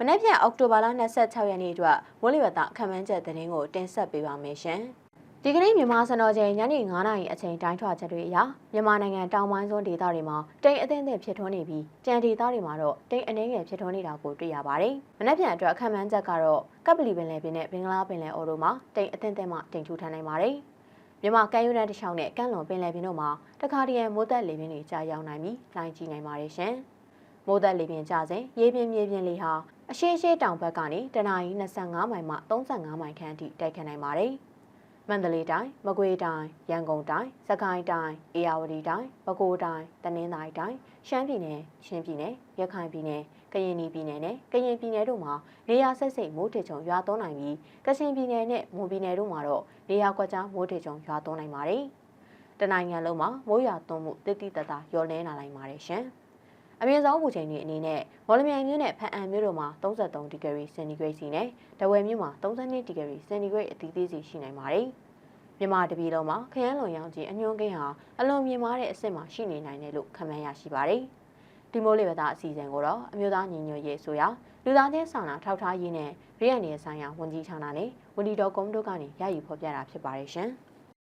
မနေ့ပြန်အောက်တိုဘာလ26ရက်နေ့အတွက်မိုးလေဝသခန့်မှန်းချက်သတင်းကိုတင်ဆက်ပေးပါမယ်ရှင်။ဒီကနေ့မြန်မာစံတော်ချိန်ညနေ9:00နာရီအချိန်တိုင်းထွာချက်တွေအရမြန်မာနိုင်ငံတောင်ပိုင်းစွန်းဒေသတွေမှာတိမ်အထင်းထင်းဖြစ်ထွန်းနေပြီးကြံဒေသတွေမှာတော့တိမ်အနှဲငယ်ဖြစ်ထွန်းနေတာကိုတွေ့ရပါတယ်။မနေ့ပြန်အတွက်ခန့်မှန်းချက်ကတော့ကပ်ပလီပင်လယ်ပြင်နဲ့ဘင်္ဂလားပင်လယ်အော်တို့မှာတိမ်အထင်းထင်းမှတိမ်ထူထမ်းနိုင်ပါတယ်။မြန်မာကမ်းရိုးတန်းတစ်လျှောက်နဲ့ကမ်းလွန်ပင်လယ်ပြင်တို့မှာတခါတရံမိုးသက်လေပြင်းတွေကြာရောက်နိုင်ပြီးလိုင်းကြီးနိုင်ပါတယ်ရှင်။မိုးသက်လေပြင်းကြစဉ်ရေပြင်းမြေပြင်းလေဟာ အရှိရှိတောင်ဘက်ကနေတနအီ25မိုင်မှ35မိုင်ခန့်အထိတိုက်ခတ်နိုင်ပါတယ်။မန္တလေးတိုင်း၊မကွေးတိုင်း၊ရန်ကုန်တိုင်း၊စကိုင်းတိုင်း၊အေရဝတီတိုင်း၊ပဲခူးတိုင်း၊တနင်္သာရီတိုင်း၊ရှမ်းပြည်နယ်၊ချင်းပြည်နယ်၊ရခိုင်ပြည်နယ်၊ကရင်ပြည်နယ်နဲ့ကရင်ပြည်နယ်တို့မှာနေရာဆက်စိတ်မိုးထစ်ချုံရွာသွန်းနိုင်ပြီးကချင်ပြည်နယ်နဲ့မွန်ပြည်နယ်တို့မှာတော့နေရာကွက်ကြားမိုးထစ်ချုံရွာသွန်းနိုင်ပါတယ်။တနိုင်ငံလုံးမှာမိုးရွာသွန်းမှုတိတိတတ်တာလျော့လဲလာနိုင်ပါတယ်ရှင်။ အမြင့်ဆုံးပူချိန်တွေအနေနဲ့မော်လမြိုင်မြို့နဲ့ဖန်အံမြို့တို့မှာ33ဒီဂရီစင်တီဂရိတ်စီနဲ့တဝယ်မြို့မှာ32ဒီဂရီစင်တီဂရိတ်အသီးသီးစီရှိနိုင်ပါတယ်။မြန်မာတပြည်လုံးမှာခရမ်းလွန်ရောင်ခြင်းအညွှန်းကိန်းဟာအလွန်မြင့်မားတဲ့အဆင့်မှာရှိနေနိုင်တယ်လို့ခန့်မှန်းရရှိပါတယ်။ဒီမိုးလေဝသအစီအစဉ်ကိုတော့အမျိုးသားညီညွတ်ရေးဆိုရာလူသားချင်းစာနာထောက်ထားရေးနဲ့ပြည်내ဆိုင်ရာဝန်ကြီးဌာနနဲ့ဝန်ကြီးတော်ကုန်းတို့ကနေရယူဖော်ပြတာဖြစ်ပါတယ်ရှင်။